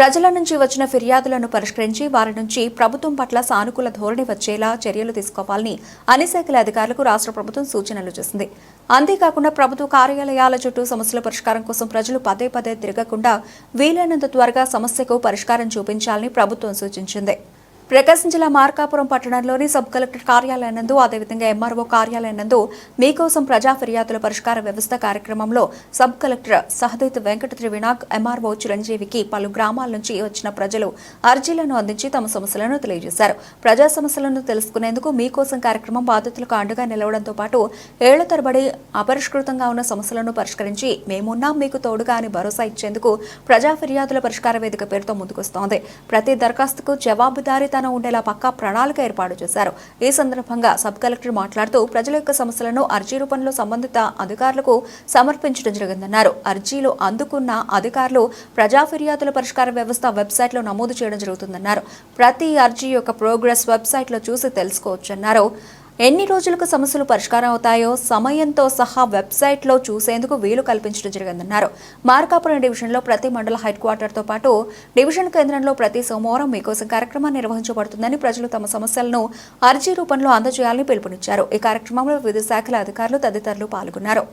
ప్రజల నుంచి వచ్చిన ఫిర్యాదులను పరిష్కరించి వారి నుంచి ప్రభుత్వం పట్ల సానుకూల ధోరణి వచ్చేలా చర్యలు తీసుకోవాలని అన్ని శాఖల అధికారులకు రాష్ట్ర ప్రభుత్వం సూచనలు చేసింది. అంతేకాకుండా ప్రభుత్వ కార్యాలయాల చుట్టూ సమస్యల పరిష్కారం కోసం ప్రజలు పదే పదే తిరగకుండా వీలైనంత త్వరగా సమస్యకు పరిష్కారం చూపించాలని ప్రభుత్వం సూచించింది. ప్రకాశం జిల్లా మార్కాపురం పట్టణంలోని సబ్ కలెక్టర్ కార్యాలయం నందు అదేవిధంగా ఎంఆర్ఓ కార్యాలయం నందు మీకోసం ప్రజా ఫిర్యాదుల పరిష్కార వ్యవస్థ కార్యక్రమంలో sub collector Sahadith Venkata Trivinag MRO చిరంజీవికి పలు గ్రామాల నుంచి వచ్చిన ప్రజలు అర్జీలను అందించి తమ సమస్యలను తెలియజేశారు. ప్రజా సమస్యలను తెలుసుకునేందుకు మీకోసం కార్యక్రమం బాధితులకు అండగా నిలవడంతో పాటు ఏళ్ళ తరబడి అపరిష్కృతంగా ఉన్న సమస్యలను పరిష్కరించి మేమున్నాం మీకు తోడుగా అని భరోసా ఇచ్చేందుకు ప్రజా ఫిర్యాదుల పరిష్కార వేదిక పేరుతో ముందుకొస్తోంది. ప్రతి దరఖాస్తుకు సమాధానం ఉండేలా పక్కా ప్రణాళిక ఏర్పాటు చేశారు. ఈ సందర్భంగా సబ్ కలెక్టర్ మాట్లాడుతూ ప్రజల యొక్క సమస్యలను అర్జీ రూపంలో సంబంధిత అధికారులకు సమర్పించడం జరిగిందన్నారు. అర్జీలు అందుకున్న అధికారులు ప్రజా ఫిర్యాదుల పరిష్కార వ్యవస్థ వెబ్సైట్లో నమోదు చేయడం జరుగుతుందన్నారు. ప్రతి అర్జీ యొక్క ప్రోగ్రెస్ వెబ్సైట్లో చూసి తెలుసుకోవచ్చన్నారు. ఎన్ని రోజులకు సమస్యలు పరిష్కారం అవుతాయో సమయంతో సహా వెబ్సైట్లో చూసేందుకు వీలు కల్పించడం జరిగిందన్నారు. మార్కాపురం డివిజన్లో ప్రతి మండల హెడ్ క్వార్టర్తో పాటు డివిజన్ కేంద్రంలో ప్రతి సోమవారం మీకోసం కార్యక్రమం నిర్వహించబడుతుందని ప్రజలు తమ సమస్యలను అర్జీ రూపంలో అందజేయాలని పిలుపునిచ్చారు. ఈ కార్యక్రమంలో వివిధ శాఖల అధికారులు తదితరులు పాల్గొన్నారు.